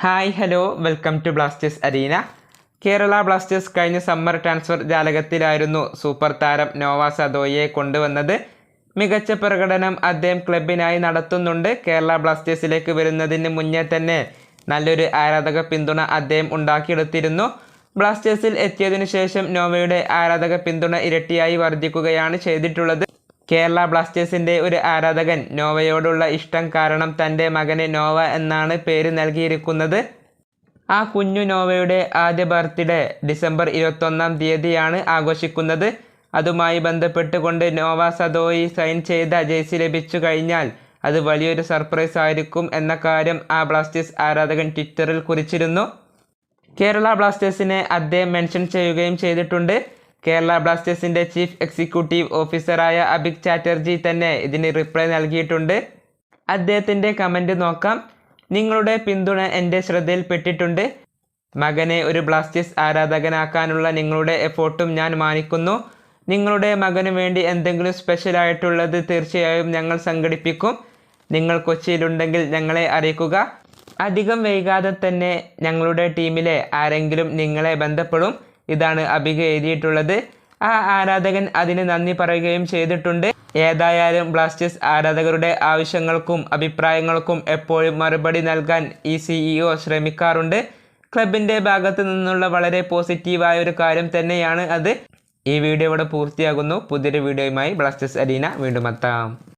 Hi hello. Welcome to Blasters arena. Kerala Blasters കഴിഞ്ഞ summer transfer ജാലകത്തിലായിരുന്നു super താരം Noah സദോയെ കൊണ്ടുവന്നത്. മികച്ച പ്രകടനം അദ്ദേഹം ക്ലബിനായി നടത്തുന്നുണ്ട്. കേരള ബ്ലാസ്റ്റേഴ്സിലേക്ക് വരുന്നതിന് മുന്നേ തന്നെ നല്ലൊരു ആരാധക പിന്തുണ അദ്ദേഹം ഉണ്ടാക്കിയെടുത്തിരുന്നു. ബ്ലാസ്റ്റേഴ്സിൽ എത്തിയതിനു ശേഷം നോവയുടെ ആരാധക പിന്തുണ ഇരട്ടിയായി വർദ്ധിക്കുകയാണ് ചെയ്തിട്ടുള്ളത്. കേരള ബ്ലാസ്റ്റേഴ്സിന്റെ ഒരു ആരാധകൻ നോവയോടുള്ള ഇഷ്ടം കാരണം തന്റെ മകന് നോവ എന്നാണ് പേര് നൽകിയിരിക്കുന്നത്. ആ കുഞ്ഞു നോവയുടെ ആദ്യ ബർത്ത്ഡേ ഡിസംബർ ഇരുപത്തൊന്നാം തീയതിയാണ് ആഘോഷിക്കുന്നത്. അതുമായി ബന്ധപ്പെട്ടുകൊണ്ട് നോവ സദോയി സൈൻ ചെയ്ത ജേഴ്സി ലഭിച്ചു കഴിഞ്ഞാൽ അത് വലിയൊരു സർപ്രൈസ് ആയിരിക്കും എന്ന കാര്യം ആ ബ്ലാസ്റ്റേഴ്സ് ആരാധകൻ ട്വിറ്ററിൽ കുറിച്ചിരുന്നു. കേരള ബ്ലാസ്റ്റേഴ്സിനെ അദ്ദേഹം മെൻഷൻ ചെയ്യുകയും ചെയ്തിട്ടുണ്ട്. കേരള ബ്ലാസ്റ്റേഴ്സിന്റെ ചീഫ് എക്സിക്യൂട്ടീവ് ഓഫീസറായ അഭിക് ചാറ്റർജി തന്നെ ഇതിന് റിപ്ലൈ നൽകിയിട്ടുണ്ട്. അദ്ദേഹത്തിന്റെ കമന്റ് നോക്കാം. നിങ്ങളുടെ പിന്തുണ എന്റെ ശ്രദ്ധയിൽപ്പെട്ടിട്ടുണ്ട്. മകനെ ഒരു ബ്ലാസ്റ്റേഴ്സ് ആരാധകനാക്കാനുള്ള നിങ്ങളുടെ എഫോർട്ടും ഞാൻ മാനിക്കുന്നു. നിങ്ങളുടെ മകനു വേണ്ടി എന്തെങ്കിലും സ്പെഷ്യൽ ആയിട്ടുള്ളത് തീർച്ചയായും ഞങ്ങൾ സംഘടിപ്പിക്കും. നിങ്ങൾ കൊച്ചിയിലുണ്ടെങ്കിൽ ഞങ്ങളെ അറിയിക്കുക. അധികം വൈകാതെ തന്നെ ഞങ്ങളുടെ ടീമിലെ ആരെങ്കിലും നിങ്ങളെ ബന്ധപ്പെടും. ഇതാണ് അബിക എഴുതിയിട്ടുള്ളത്. ആ ആരാധകൻ അതിന് നന്ദി പറയുകയും ചെയ്തിട്ടുണ്ട്. ഏതായാലും ബ്ലാസ്റ്റേഴ്സ് ആരാധകരുടെ ആവശ്യങ്ങൾക്കും അഭിപ്രായങ്ങൾക്കും എപ്പോഴും മറുപടി നൽകാൻ ഈ സിഇഒ ശ്രമിക്കാറുണ്ട്. ക്ലബിന്റെ ഭാഗത്തു നിന്നുള്ള വളരെ പോസിറ്റീവായ ഒരു കാര്യം തന്നെയാണ് അത്. ഈ വീഡിയോ ഇവിടെ പൂർത്തിയാകുന്നു. പുതിയൊരു വീഡിയോയുമായി ബ്ലാസ്റ്റേഴ്സ് അരീന വീണ്ടും എത്താം.